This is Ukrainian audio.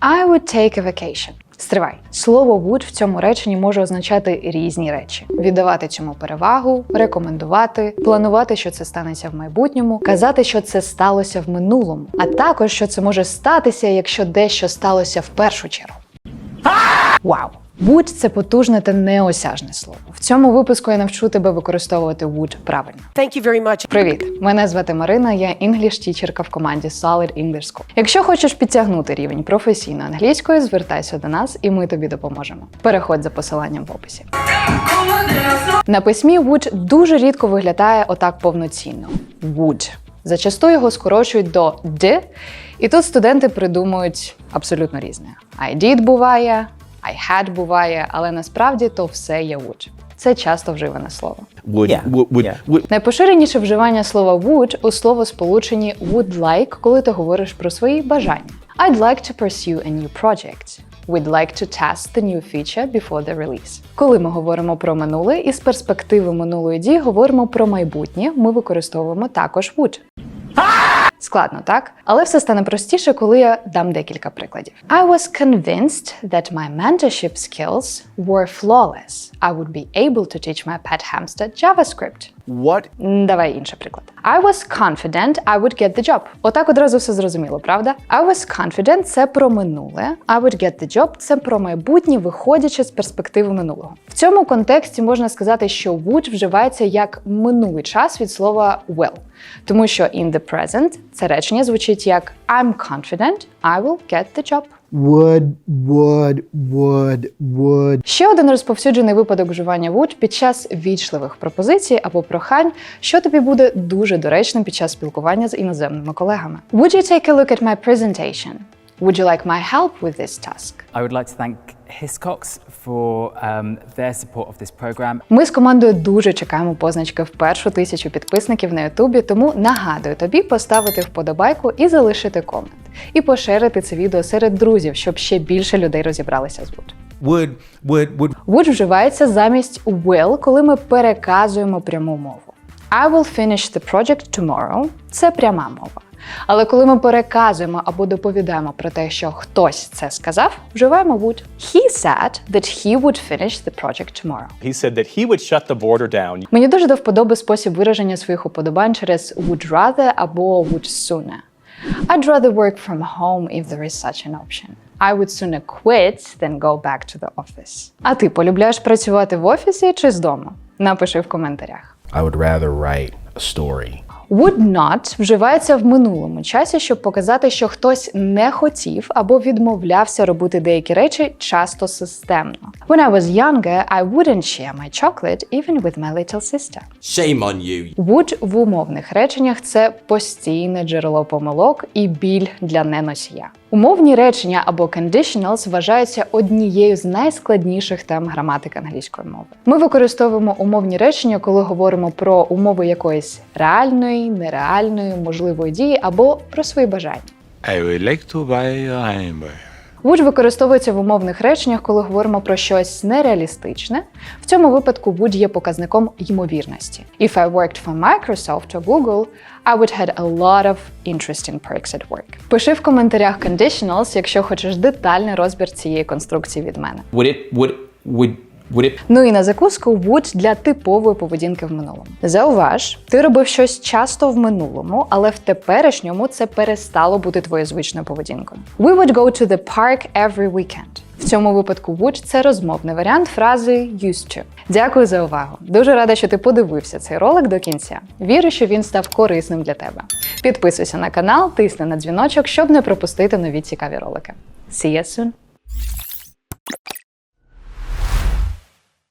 I would take a vacation. Стривай. Слово would в цьому реченні може означати різні речі: віддавати цьому перевагу, рекомендувати, планувати, що це станеться в майбутньому, казати, що це сталося в минулому, а також що це може статися, якщо дещо сталося в першу чергу. Вау! Would – це потужне та неосяжне слово. В цьому випуску я навчу тебе використовувати would правильно. Thank you very much. Привіт! Мене звати Марина, я інгліш-тічерка в команді Solid English School. Якщо хочеш підтягнути рівень професійної англійської, звертайся до нас і ми тобі допоможемо. Переходь за посиланням в описі. На письмі would дуже рідко виглядає отак повноцінно. Would. Зачасту його скорочують до «d», і тут студенти придумують абсолютно різне. I did буває, had буває, але насправді то все є would. Це часто вживане слово. Would, Yeah, would, would, yeah. would- Найпоширеніше вживання слова would у словосполученні would like, коли ти говориш про свої бажання. I'd like to pursue a new project. We'd like to test the new feature before the release. Коли ми говоримо про минуле і з перспективи минулої дії говоримо про майбутнє, ми використовуємо також would. Складно, так? Але все стане простіше, коли я дам декілька прикладів. I was convinced that my mentorship skills were flawless. I would be able to teach my pet hamster JavaScript. What? Давай інший приклад. I was confident I would get the job. Отак одразу все зрозуміло, правда? I was confident – це про минуле. I would get the job – це про майбутнє, виходячи з перспективи минулого. В цьому контексті можна сказати, що would вживається як минулий час від слова well. Тому що in the present це речення звучить як I'm confident I will get the job. Would, would, would, would. Ще один розповсюджений випадок вживання would під час вічливих пропозицій або прохань, що тобі буде дуже доречним під час спілкування з іноземними колегами. Would you take a look at my presentation? Would you like my help with this task? I would like to thank Hiscox for um, their support of this program. Ми з командою дуже чекаємо позначки в першу тисячу підписників на Ютубі, тому нагадую тобі поставити вподобайку і залишити комент. І поширити це відео серед друзів, щоб ще більше людей розібралися з would. Would, would, would, Would вживається замість will, коли ми переказуємо пряму мову. I will finish the project tomorrow – це пряма мова. Але коли ми переказуємо або доповідаємо про те, що хтось це сказав, вживаємо would. He said that he would finish the project tomorrow. He said that he would shut the border down. Мені дуже до вподоби спосіб вираження своїх уподобань через would rather або would sooner. I'd rather work from home if there is such an option. I would sooner quit than go back to the office. А ти полюбляєш працювати в офісі чи з дому? Напиши в коментарях. I would rather write a story. Would not вживається в минулому часі, щоб показати, що хтось не хотів або відмовлявся робити деякі речі часто системно. When I was younger, I wouldn't share my chocolate even with my little sister. Shame on you. Would в умовних реченнях це постійне джерело помилок і біль для неносія. Умовні речення або conditionals вважаються однією з найскладніших тем граматики англійської мови. Ми використовуємо умовні речення, коли говоримо про умови якоїсь реальної, нереальної, можливої дії або про свої бажання. I would like to buy a hamburger. Would використовується в умовних реченнях, коли говоримо про щось нереалістичне. В цьому випадку будь є показником ймовірності. If I worked for Microsoft or Google, I would had a lot of interesting perks at work. Пиши в коментарях conditionals, якщо хочеш детальний розбір цієї конструкції від мене. Would it, would, would, would Ну і на закуску would для типової поведінки в минулому. Зауваж, ти робив щось часто в минулому, але в теперішньому це перестало бути твоєю звичною поведінкою. We would go to the park every weekend. В цьому випадку would – це розмовний варіант фрази used to. Дякую за увагу. Дуже рада, що ти подивився цей ролик до кінця. Вірю, що він став корисним для тебе. Підписуйся на канал, тисни на дзвіночок, щоб не пропустити нові цікаві ролики. See you soon!